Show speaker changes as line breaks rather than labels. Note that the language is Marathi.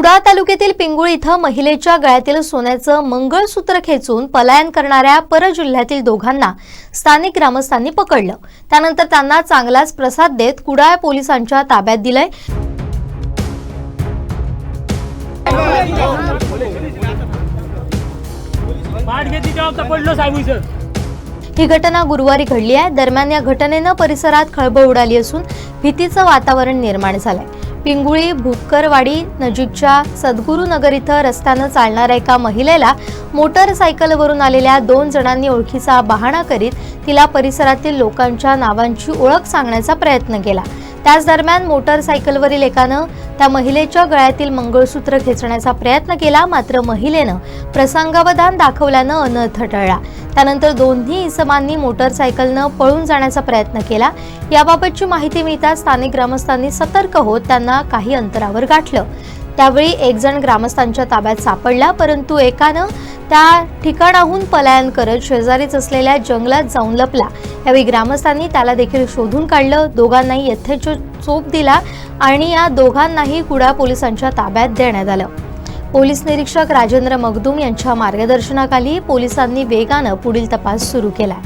कुडाळ तालुक्यातील पिंगुळ इथं महिलेच्या गळ्यातील सोन्याचं मंगळसूत्र खेचून पलायन करणाऱ्या परजिल्ह्यातील दोघांना स्थानिक ग्रामस्थांनी पकडलं. त्यानंतर त्यांना चांगलाच प्रसाद देत कुडाळ पोलिसांच्या ताब्यात दिलंय. ही घटना गुरुवारी घडली आहे. दरम्यान या घटनेनं परिसरात खळबळ उडाली असून भीतीचं वातावरण निर्माण झालंय. पिंगुळी भुक्करवाडी नजीकच्या सद्गुरुनगर इथं रस्त्यानं चालणाऱ्या एका महिलेला मोटरसायकलवरून आलेल्या दोन जणांनी ओळखीचा बहाणा करीत तिला परिसरातील लोकांच्या नावांची ओळख सांगण्याचा प्रयत्न केला. त्याच दरम्यान मोटरसायकलवरील एकानं त्या महिलेच्या गळ्यातील मंगळसूत्र खेचण्याचा प्रयत्न केला मात्र महिलेनं प्रसंगावधान दाखवल्यानं अनर्थ टळला त्यानंतर दोन्ही इसमांनी मोटरसायकलनं पळून जाण्याचा प्रयत्न केला. याबाबतची माहिती मिळताच स्थानिक ग्रामस्थांनी सतर्क होत त्यांना काही अंतरावर गाठलं. त्यावेळी एक जण ग्रामस्थांच्या ताब्यात सापडला परंतु एकानं त्या ठिकाणाहून पलायन करत शेजारीच असलेल्या जंगलात जाऊन लपला. यावेळी ग्रामस्थांनी त्याला देखील शोधून काढलं. दोघांनाही यथेच चोप दिला आणि या दोघांनाही कुडा पोलिसांच्या ताब्यात देण्यात आलं. पोलीस निरीक्षक राजेंद्र मगदूम यांच्या मार्गदर्शनाखाली पोलिसांनी वेगानं पुढील तपास सुरू केला.